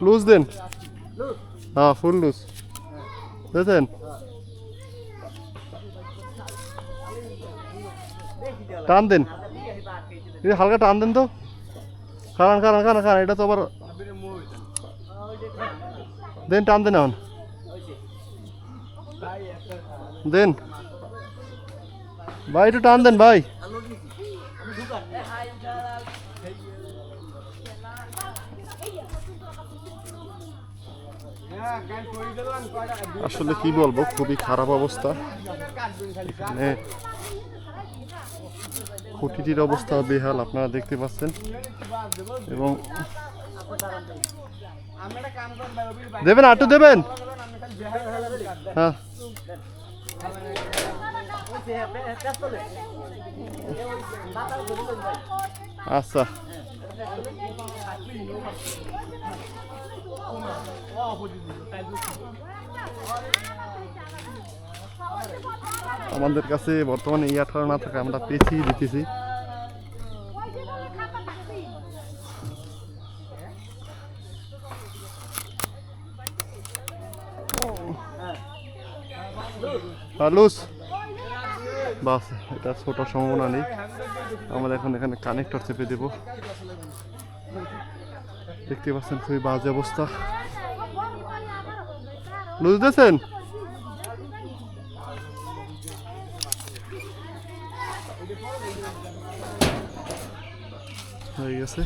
Loose দেন হ্যাঁ ফুল loose দেখেন টান দেন হালকা টান দেন তো কারণ কারণ কারণ কারণ এটা তো আবার দেন টান দেন এখন দেন ভাই একটু টান দেন ভাই আসলে কি বলব, খুবই খারাপ অবস্থা। এখানে খুঁটিটির অবস্থা বেহাল, আপনারা দেখতে পাচ্ছেন। এবং দেবেন, আটু দেবেন? হ্যাঁ। আচ্ছা। আমাদের কাছে বর্তমানে এই আঠারো না থাকে আমরা পেছি দিতেছি। লুস বাস, এটা ছোট সম্ভাবনা নেই। আমরা এখন এখানে কানেক্টর চেপে দেব। দেখতে পাচ্ছেন খুবই বাজে অবস্থা। দিয়েছেন হয়ে গেছে।